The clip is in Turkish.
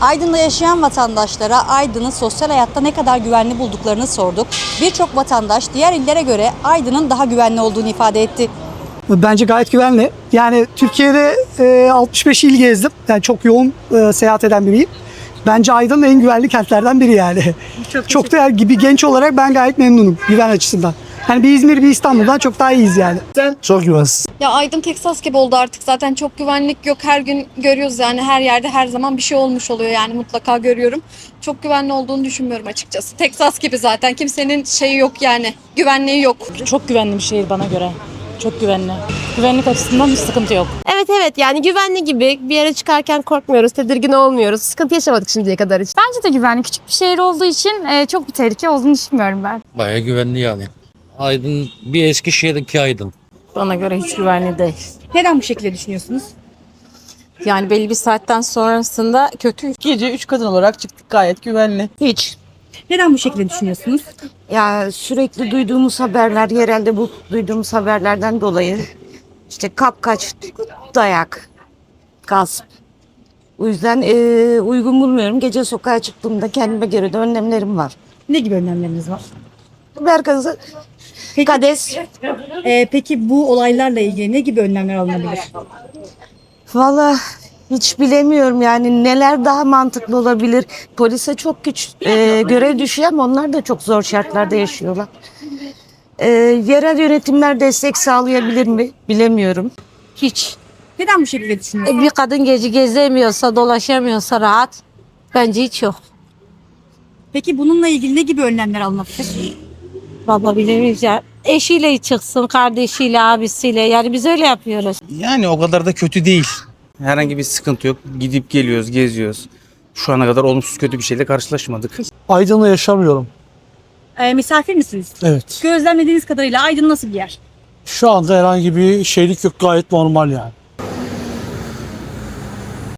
Aydın'da yaşayan vatandaşlara Aydın'ı sosyal hayatta ne kadar güvenli bulduklarını sorduk. Birçok vatandaş diğer illere göre Aydın'ın daha güvenli olduğunu ifade etti. Bence gayet güvenli. Yani Türkiye'de e, 65 il gezdim. Yani çok yoğun e, seyahat eden biriyim. Bence Aydın en güvenli kentlerden biri yani. Çok, da gibi genç olarak ben gayet memnunum güven açısından. Hani bir İzmir bir İstanbul'dan çok daha iyiyiz yani. Çok güvensiz. Ya Aydın Teksas gibi oldu artık zaten çok güvenlik yok her gün görüyoruz yani her yerde her zaman bir şey olmuş oluyor yani mutlaka görüyorum. Çok güvenli olduğunu düşünmüyorum açıkçası. Teksas gibi zaten kimsenin şeyi yok yani güvenliği yok. Çok güvenli bir şehir bana göre. Çok güvenli. Güvenlik açısından hiç sıkıntı yok. Evet evet yani güvenli gibi bir yere çıkarken korkmuyoruz, tedirgin olmuyoruz. Sıkıntı yaşamadık şimdiye kadar hiç. Bence de güvenli. Küçük bir şehir olduğu için e, çok bir tehlike olduğunu düşünmüyorum ben. Bayağı güvenli yani. Aydın bir Eskişehir iki Aydın. Bana göre hiç güvenli değil. Neden bu şekilde düşünüyorsunuz? Yani belli bir saatten sonrasında kötü. Gece üç kadın olarak çıktık gayet güvenli. Hiç. Neden bu şekilde düşünüyorsunuz? Ya sürekli duyduğumuz haberler, yerelde bu duyduğumuz haberlerden dolayı işte kapkaç, dayak, gasp. O yüzden eee, uygun bulmuyorum. Gece sokağa çıktığımda kendime göre de önlemlerim var. Ne gibi önlemleriniz var? Berkazı kades. Ee, peki bu olaylarla ilgili ne gibi önlemler alınabilir? Valla hiç bilemiyorum yani neler daha mantıklı olabilir. Polise çok güç eee, görev düşüyor ama onlar da çok zor şartlarda yaşıyorlar. Eee, yerel yönetimler destek sağlayabilir mi bilemiyorum. Hiç. Neden bu şekilde düşünüyorsunuz? E, Bir kadın gece gezemiyorsa, dolaşamıyorsa rahat. Bence hiç yok. Peki bununla ilgili ne gibi önlemler alınabilir? Vallahi bilemeyiz ya. Eşiyle çıksın, kardeşiyle, abisiyle. Yani biz öyle yapıyoruz. Yani o kadar da kötü değil. Herhangi bir sıkıntı yok. Gidip geliyoruz, geziyoruz. Şu ana kadar olumsuz kötü bir şeyle karşılaşmadık. Aydın'da yaşamıyorum. Ee, misafir misiniz? Evet. Gözlemlediğiniz kadarıyla Aydın nasıl bir yer? Şu anda herhangi bir şeylik yok gayet normal yani.